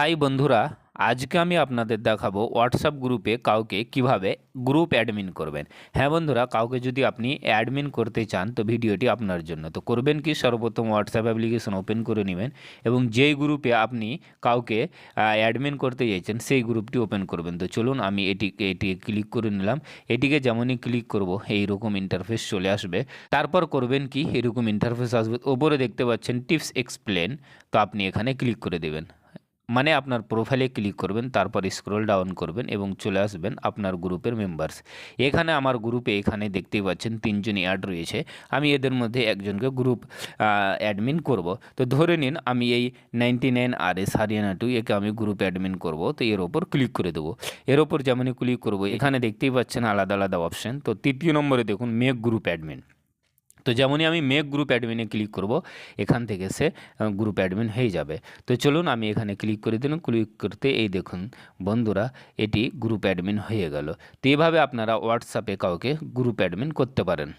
High বন্ধুরা, আজকে আমি আপনাদের দেখাবো হোয়াটসঅ্যাপ গ্রুপে কাউকে কীভাবে গ্রুপ অ্যাডমিন করবেন। হ্যাঁ বন্ধুরা, কাউকে যদি আপনি অ্যাডমিন করতে চান, তো ভিডিওটি আপনার জন্য। তো করবেন কি? সর্বপ্রথম হোয়াটসঅ্যাপ অ্যাপ্লিকেশন ওপেন করে নেবেন এবং যেই গ্রুপে আপনি কাউকে অ্যাডমিন করতে চাইছেন, সেই গ্রুপটি ওপেন করবেন। তো চলুন, আমি এটিকে এটিকে ক্লিক করে নিলাম। এটিকে যেমনই ক্লিক করব, এইরকম ইন্টারফেস চলে আসবে। তারপর করবেন কি? এরকম ইন্টারফেস আসবে। ওপরে দেখতে পাচ্ছেন টিপস এক্সপ্লেন তো আপনি এখানে ক্লিক করে দেবেন। মানে আপনার প্রোফাইলে ক্লিক করবেন, তারপর স্ক্রল ডাউন করবেন এবং চলে আসবেন আপনার গ্রুপের মেম্বার্স এখানে আমার গ্রুপে এখানে দেখতেই পাচ্ছেন তিনজন অ্যাড রয়েছে। আমি এদের মধ্যে একজনকে গ্রুপ অ্যাডমিন করব। তো ধরে নিন আমি এই নাইনটি নাইন আর এস হারিয়ানা টু একে আমি গ্রুপ অ্যাডমিন করব। তো এর ওপর ক্লিক করে দেবো। এর ওপর যেমনই ক্লিক করব, এখানে দেখতেই পাচ্ছেন আলাদা আলাদা অপশান তো তৃতীয় নম্বরে দেখুন মেক গ্রুপ অ্যাডমিন তো যেমনই আমি মেক গ্রুপ অ্যাডমিনে ক্লিক করব, এখান থেকে সে গ্রুপ অ্যাডমিন হয়ে যাবে। তো চলুন আমি এখানে ক্লিক করে দিলাম ক্লিক করতে এই দেখুন, বন্ধুরা, এটি গ্রুপ অ্যাডমিন হয়ে গেল। তো এইভাবে আপনারা হোয়াটসঅ্যাপে কাউকে গ্রুপ অ্যাডমিন করতে পারেন।